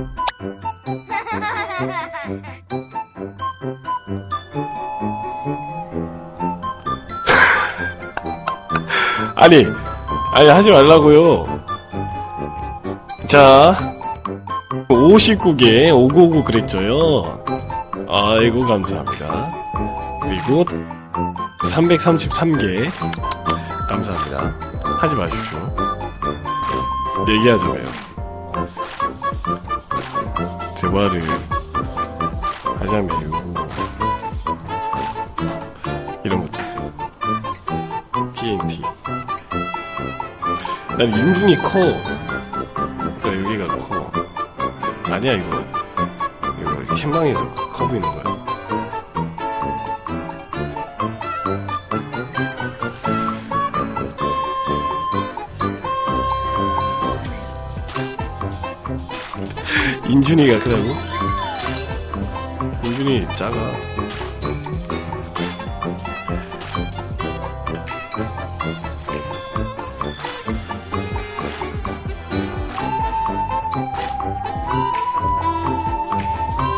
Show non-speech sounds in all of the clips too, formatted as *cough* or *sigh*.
*laughs* 아니, 아니, 하지 말라고요. 자, 59개, 599 그랬죠요. 아이고, 감사합니다. 그리고 333개, 감사합니다. 하지 마십시오. 얘기하자고요. 대화를 하자며요. 이런 것도 있어요. TNT. 난 인중이 커. 그러니까 여기가 커. 아니야 이거. 이거 캠방에서 커 보이는 거야. 인준이가 크다고? 인준이 작아.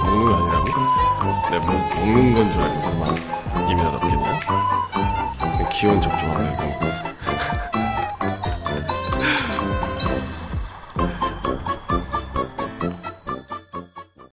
먹는 거 아니라고? 내가 뭐, 먹는 건 줄 알고 설마 입에다 넣겠냐? 귀여운 척좀 하고